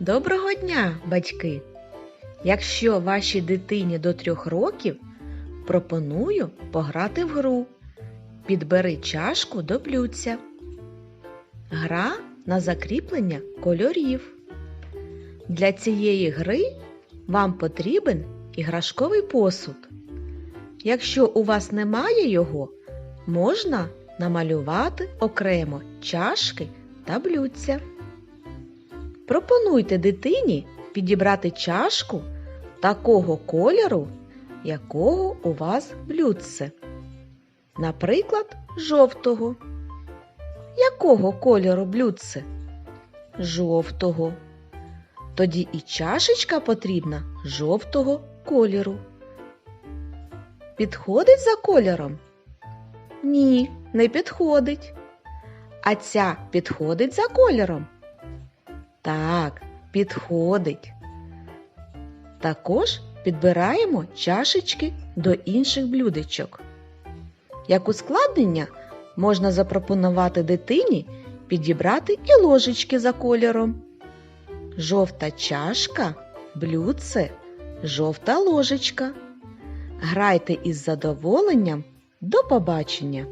Доброго дня, батьки! Якщо вашій дитині до трьох років, пропоную пограти в гру. Підбери чашку до блюдця. Гра на закріплення кольорів. Для цієї гри вам потрібен іграшковий посуд. Якщо у вас немає його, можна намалювати окремо чашки та блюдця. Пропонуйте дитині підібрати чашку такого кольору, якого у вас блюдце. Наприклад, жовтого. Якого кольору блюдце? Жовтого. Тоді і чашечка потрібна жовтого кольору. Підходить за кольором? Ні, не підходить. А ця підходить за кольором? Так, підходить. Також підбираємо чашечки до інших блюдечок. Як ускладнення можна запропонувати дитині підібрати і ложечки за кольором. Жовта чашка, блюдце, жовта ложечка. Грайте із задоволенням. До побачення!